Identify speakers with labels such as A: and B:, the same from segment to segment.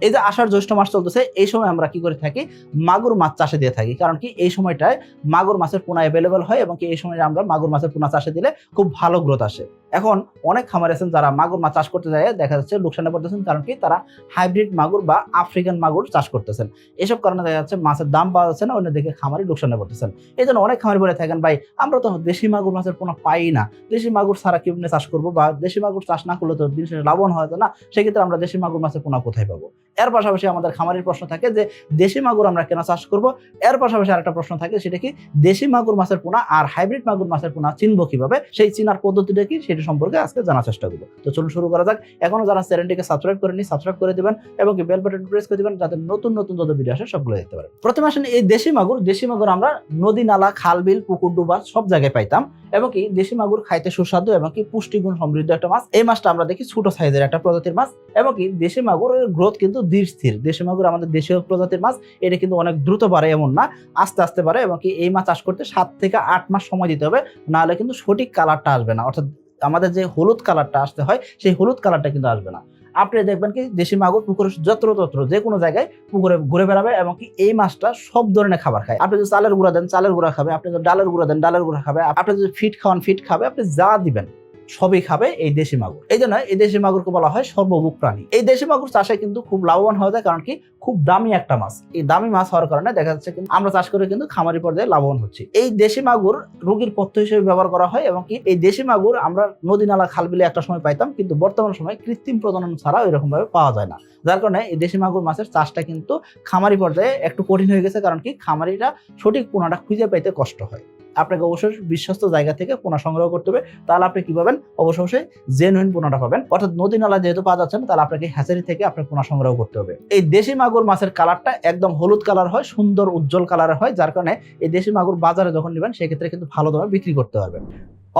A: এই যে আষাঢ় জ্যৈষ্ঠ মাস চলতেছে, এই সময় আমরা কি করে থাকি? মাগুর মাছ চাষে দিয়ে থাকি। কারণ কি, এই সময়টায় মাগুর মাছের পোনা অ্যাভেলেবেল হয় এবং কি এই সময় আমরা মাগুর মাছের পোনা চাষে দিলে খুব ভালো গ্রোথ আসে। এখন অনেক খামার আছেন যারা মাগুর মাছ চাষ করতে যায়, দেখা যাচ্ছে লোকসানে পড়তেছেন কারণ কি, তারা হাইব্রিড মাগুর বা আফ্রিকান মাগুর চাষ করতেছেন। এসব কারণে দেখা যাচ্ছে মাছের দাম পাওয়া যাচ্ছে না, অন্যদিকে খামারি লোকসানে পড়তেছেন। এই জন্য অনেক খামারি বলে থাকেন, ভাই, আমরা তো দেশি মাগুর মাছের পোনা পাই না। দেশি মাগুর ছাড়া কেমনে চাষ করব? বা দেশি মাগুর চাষ না করলে তো দিন শেষে লাভবান হয় না। সেক্ষেত্রে আমরা দেশি মাগুর মাছের পোনা কোথায় পাবো? এর পাশাপাশি আমাদের খামারের প্রশ্ন থাকে যে, দেশি মাগুর আমরা কেন চাষ করব? এর পাশাপাশি আরেকটা প্রশ্ন থাকে, সেটা কি? দেশি মাগুর মাছের পোনা আর হাইব্রিড মাগুর মাছের পোনা চিনবো কীভাবে? সেই চিনার পদ্ধতিটা কি? সেটা সম্পর্কে আজকে জানার চেষ্টা করব। তো চলুন শুরু করা যাক। এখনও যারা চ্যানেলটিকে সাবস্ক্রাইব করেনি সাবস্ক্রাইব করে দিবেন এবং বেল বাটন প্রেস করে দেবেন যাতে নতুন নতুন যত ভিডিও আসে সবগুলো দেখতে পারেন। প্রথমে আসেন এই দেশি মাগুর। দেশি মাগুর আমরা নদী, নালা, খাল, বিল, পুকুর ডুবা সব জায়গায় পাইতাম। এবং কি, দেশি মাগুর খাইতে সুস্বাদু এবং কি পুষ্টিগুণ সমৃদ্ধ একটা মাছ। এই মাছটা আমরা দেখি ছোট সাইজের একটা প্রজাতির মাছ। এবং কি, দেশি মাগুরের গ্রোথ কিন্তু ধীর স্থির দেশি মাগুর আমাদের দেশীয় প্রজাতির মাছ, এটা কিন্তু অনেক দ্রুত বাড়ে এমন না, আস্তে আস্তে বাড়ে এবং কি এই মাছ চাষ করতে সাত থেকে আট মাস সময় দিতে হবে, নাহলে কিন্তু সঠিক কালারটা আসবে না। অর্থাৎ আমাদের যে হলুদ কালারটা আসতে হয়, সেই হলুদ কালারটা কিন্তু আসবে না। আপনি দেখবেন কি দেশি মাগুর পুকুরে যত্র তত্র যে কোনো জায়গায় পুকুরে ঘুরে বেড়াবে এবং কি এই মাছটা সব ধরনের খাবার খায়। আপনি যদি চালের গুঁড়া দেন, চালের গুঁড়া খাবে, আপনি যদি ডালের গুঁড়া দেন, ডালের গুঁড়া খাবে, আপনি যদি ফিট খাওয়ান, ফিট খাবে, আপনি যা দিবেন সবই খাবে এই দেশি মাগুর। এই জন্য এই দেশি মাগুরকে বলা হয় সর্বভুক প্রাণী। এই দেশি মাগুর চাষে কিন্তু খুব লাভবান হওয়া যায়, কারণ কি খুব দামি একটা মাছ। এই দামি মাছ হওয়ার কারণে দেখা যাচ্ছে কিন্তু আমরা চাষ করে কিন্তু খামারি পর্যায়ে লাভবান হচ্ছে। এই দেশি মাগুর রোগীর পথ্য হিসেবে ব্যবহার করা হয় এবং কি এই দেশি মাগুর আমরা নদী নালা, খাল বিলে একটা সময় পাইতাম, কিন্তু বর্তমান সময় কৃত্রিম প্রজনন ছাড়া এরকম ভাবে পাওয়া যায় না। যার কারণে এই দেশি মাগুর মাছের চাষটা কিন্তু খামারি পর্যায়ে একটু কঠিন হয়ে গেছে, কারণ কি খামারিরা সঠিক পোনাটা খুঁজে পাইতে কষ্ট হয়। আপনাকে অবশ্যই বিশ্বস্ত জায়গা থেকে পোনা সংগ্রহ করতে হবে। তাহলে আপনি কি পাবেন? অবশ্যই অবশ্যই জেনুইন পোনাটা পাবেন। অর্থাৎ নদী নালা যেহেতু পাওয়া যাচ্ছে না, তাহলে আপনাকে হ্যাচারি থেকে আপনার পোনা সংগ্রহ করতে হবে। এই দেশি মাগুর মাছের কালারটা একদম হলুদ কালার হয়, সুন্দর উজ্জ্বল কালারের হয়, যার কারণে এই দেশি মাগুর বাজারে যখন নেবেন, সেক্ষেত্রে কিন্তু ভালো দামে বিক্রি করতে পারবেন।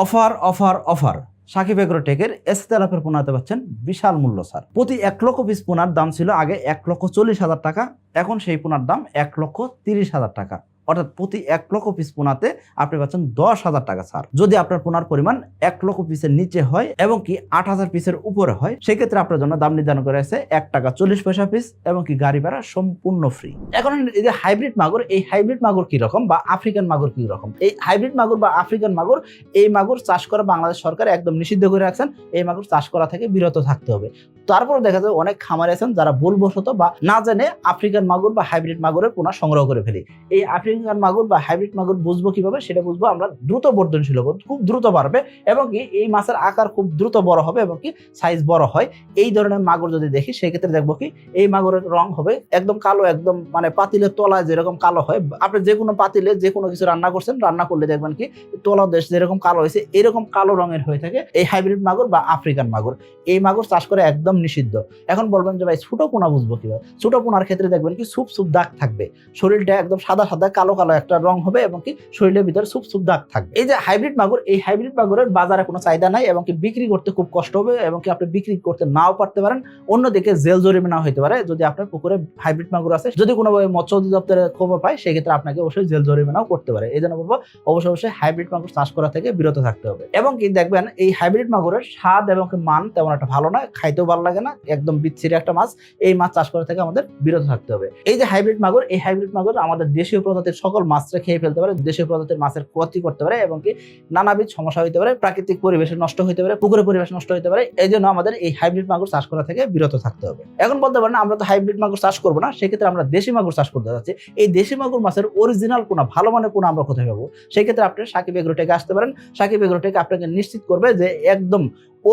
A: Offer offer offer. সাকিব এগ্রোটেকের এস্তেলাপের পোনাতে পাচ্ছেন বিশাল মূল্য, স্যার। প্রতি এক লক্ষ পিস পোনার দাম ছিল আগে এক লক্ষ চল্লিশ হাজার টাকা, এখন সেই পোনার দাম এক লক্ষ তিরিশ হাজার টাকা। অর্থাৎ প্রতি এক লক্ষ পিস পোনাতে আপনি পাচ্ছেন দশ হাজার টাকা ছাড় যদি আপনার পোনার পরিমাণ এক লক্ষ পিসের নিচে হয় এবং কি আট হাজার পিসের উপরে হয়, সেক্ষেত্রে আপনার জন্য দাম নির্ধারণ করে আছে এক টাকা চল্লিশ পয়সা পিস এবং কি গাড়ি ভাড়া সম্পূর্ণ ফ্রি এখন এই যে হাইব্রিড মাগুর, এই হাইব্রিড মাগুর কি রকম বা আফ্রিকান মাগুর কি রকম? এই হাইব্রিড মাগুর বা আফ্রিকান মাগুর, এই মাগুর চাষ করা বাংলাদেশ সরকার একদম নিষিদ্ধ করে রাখছেন। এই মাগুর চাষ করা থেকে বিরত থাকতে হবে। তারপর দেখা যায় অনেক খামার আছেন যারা ভুলবশত বা না জেনে আফ্রিকান মাগুর বা হাইব্রিড মাগুরের পোনা সংগ্রহ করে ফেলি। এই আফ্রিকান মাগুর বা হাইব্রিড মাগুর বুঝব কীভাবে সেটা বুঝব আমরা দ্রুত বর্ধনশীল হব, খুব দ্রুত বাড়বে এবং কি এই মাছের আকার খুব দ্রুত বড় হবে এবং কি সাইজ বড় হয়। এই ধরনের মাগুর যদি দেখি সেক্ষেত্রে দেখব কি এই মাগুরের রং হবে একদম কালো, একদম মানে পাতিলের তলায় যেরকম কালো হয়। আপনি যে কোনো পাতিলে যে কোনো কিছু রান্না করছেন, রান্না করলে দেখবেন কি তলা দেশ যেরকম কালো হয়েছে এরকম কালো রঙের হয়ে থাকে এই হাইব্রিড মাগুর বা আফ্রিকান মাগুর এই মাগুর চাষ করে একদম নিষিদ্ধ। এখন বলবেন যে ভাই ছোট পোনা বুঝব কীভাবে? ছোট পোনার ক্ষেত্রে দেখবেন কি সুপ সুপ দাগ থাকবে। শরীরটা একদম সাদা সাদা, কালো কালো কালো একটা রং হবে এবং কি শরীরের ভিতরে সুপ সুপ দাগ থাকবে। এই যে হাইব্রিড মাগুর, এই হাইব্রিড মাগুরের বাজারে কোনো চাহিদা নাই এবং কি বিক্রি করতে খুব কষ্ট হবে এবং কি আপনি বিক্রি করতে নাও পারতে পারেন। অন্যদিকে জেল জরিমানা হইতে পারে। যদি আপনার পুকুরে হাইব্রিড মাগুর আছে, যদি কোনোভাবে মৎস্য অধিদপ্তরের খবর পায়, সেক্ষেত্রে আপনাকে অবশ্যই জেল জরিমানাও করতে পারে। এই জন্য বলব, অবশ্যই অবশ্যই হাইব্রিড মাগুর চাষ করা থেকে বিরত থাকতে হবে। এবং কি দেখবেন, এই হাইব্রিড মাগুরের স্বাদ এবং মান তেমন একটা ভালো না, খাইতেও ভালো লাগে না, একদম বিচ্ছিরি একটা মাছ। এই মাছ চাষ করা থেকে আমাদের বিরত থাকতে হবে। এই যে হাইব্রিড মাগুর, এই হাইব্রিড মাগুর আমাদের দেশীয় প্রজাতির সকল মাছটা খেয়ে ফেলতে পারে, দেশীয় প্রজাতির মাছের ক্ষতি করতে পারে এবং কি নানাবিধ সমস্যা হইতে পারে, প্রাকৃতিক পরিবেশে নষ্ট হইতে পারে পুকুরের পরিবেশ নষ্ট হইতে পারে এই জন্য আমাদের এই হাইব্রিড মাগুর চাষ করা থেকে বিরত থাকতে হবে। এখন বলতে পারেন, আমরা তো হাইব্রিড মাগুর চাষ করব না, সেক্ষেত্রে আমরা দেশি মাগুর চাষ করতে যাচ্ছি। এই দেশি মাগুর মাছের অরিজিনাল কোনা, ভালো মানের কোনা আমরা কোথায় পাবো? সেক্ষেত্রে আপনি সাকিব এগ্রোটেকে আসতে পারেন, সাকিব এগ্রোটেকে আপনাকে নিশ্চিত করবে যে একদম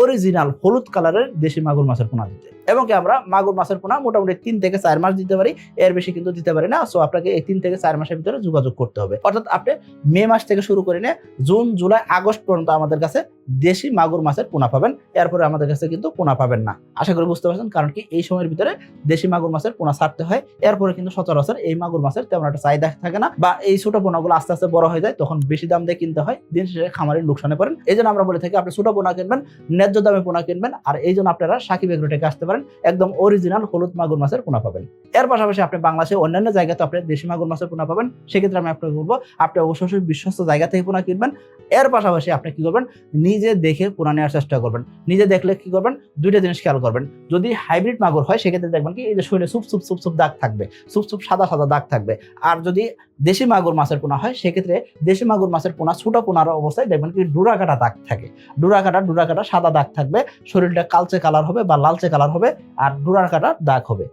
A: অরিজিনাল হলুদ কালারের দেশি মাগুর মাছের পোনা দিতে। এবং কি আমরা মাগুর মাছের পোনা মোটামুটি তিন থেকে চার মাস দিতে পারি, এর বেশি কিন্তু দিতে পারি না। সো আপনাকে এই তিন থেকে চার মাসের ভিতরে যোগাযোগ করতে হবে। অর্থাৎ আপনি মে মাস থেকে শুরু করে নিয়ে জুন, জুলাই, আগস্ট পর্যন্ত আমাদের কাছে দেশি মাগুর মাছের পোনা পাবেন। এরপরে আমাদের কাছে কিন্তু পোনা পাবেন না। আশা করি বুঝতে পারছেন, কারণ কি এই সময়ের ভিতরে দেশি মাগুর মাছের পোনা ছাড়তে হয়। এরপরে কিন্তু সচরাচর এই মাগুর মাছের তেমন একটা চাহিদা থাকে না বা এই ছোট পোনাগুলো আস্তে আস্তে বড় হয়ে যায়, তখন বেশি দাম দিয়ে কিনতে হয়। দিন শেষে খামারের লোকসানে পড়েন। এই আমরা বলে থাকি, আপনি ছোট পোনা কিনবেন ন্যায্য দামে পোনা কিনবেন, আর এই জন্য আপনারা সাকিব এগ্রো থেকে আসতে পারেন। একদম অরিজিনাল হলুদ মাগুর মাছের পোনা পাবেন। এর পাশাপাশি আপনি বাংলাদেশের অন্যান্য জায়গাতে আপনি দেশি মাগুর মাছের পোনা পাবেন। সেক্ষেত্রে আমি আপনাকে বলব, আপনি অবশ্যই বিশ্বস্ত জায়গা থেকে পোনা কিনবেন। এর পাশাপাশি আপনি কি করবেন? নিজে দেখে পোনা নেওয়ার চেষ্টা করবেন। নিজে দেখলে কি করবেন? দুইটা জিনিস খেয়াল করবেন। যদি হাইব্রিড মাগুর হয়, সেক্ষেত্রে দেখবেন কি, এই যে শরীরে সুপ সুপ সুপ সুপ দাগ থাকবে। সুপ সুপ সাদা সাদা দাগ থাকবে। আর যদি দেশি মাগুর মাছের পোনা হয়, সেক্ষেত্রে দেশি মাগুর মাছের পোনা ছোট পোনার অবস্থায় দেখবেন কি ডুরা কাটা দাগ থাকে। ডুরা কাটা ডুরা কাটা সাদা দাগ থাকবে, শরীরটা কালচে কালার হবে বা লালচে কালার হবে আর ডোরার কাটা দাগ হবে।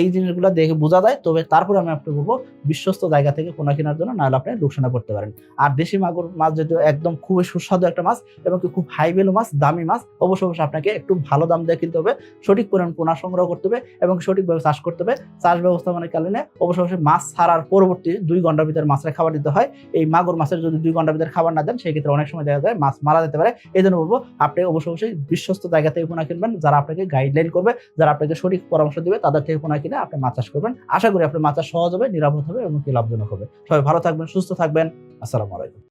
A: এই জিনিসগুলো দেখে বোঝা যায়। তবে তারপরে আমি আপনাকে বলব, বিশ্বস্ত জায়গা থেকে পোনা কেনার জন্য নাহলে আপনি লোকসানে পড়তে পারেন। আর দেশি মাগুর মাছ যেহেতু একদম খুবই সুস্বাদু একটা মাছ এবং খুব হাই ভ্যালু মাছ, দামি মাছ অবশ্যই অবশ্যই আপনাকে একটু ভালো দাম দিয়ে কিনতে হবে, সঠিক পরিমাণ পোনা সংগ্রহ করতে হবে এবং সঠিকভাবে চাষ করতে হবে। চাষ ব্যবস্থাপনার কারণে অবশ্যই অবশ্যই মাছ ছাড়ার পরবর্তী দুই ঘণ্টার ভিতরে মাছের খাবার দিতে হয়। এই মাগুর মাছের যদি দুই ঘণ্টার ভিতরে খাবার না দেন সেই ক্ষেত্রে অনেক সময় দেখা যায় মাছ মারা যেতে পারে। এই জন্য বলব, আপনি অবশ্যই অবশ্যই বিশ্বস্ত জায়গা থেকে পোনা কিনবেন। যারা আপনাকে গাইডলাইন করবে, যারা আপনাকে সঠিক পরামর্শ দিবে, তাদের থেকে পোনা কিনে আপনি মাছ চাষ করবেন। আশা করি আপনার মাছ চাষ সহজ হবে, নিরাপদ হবে এবং কি লাভজনক হবে। সবাই ভালো থাকবেন, সুস্থ থাকবেন। আসসালামু আলাইকুম।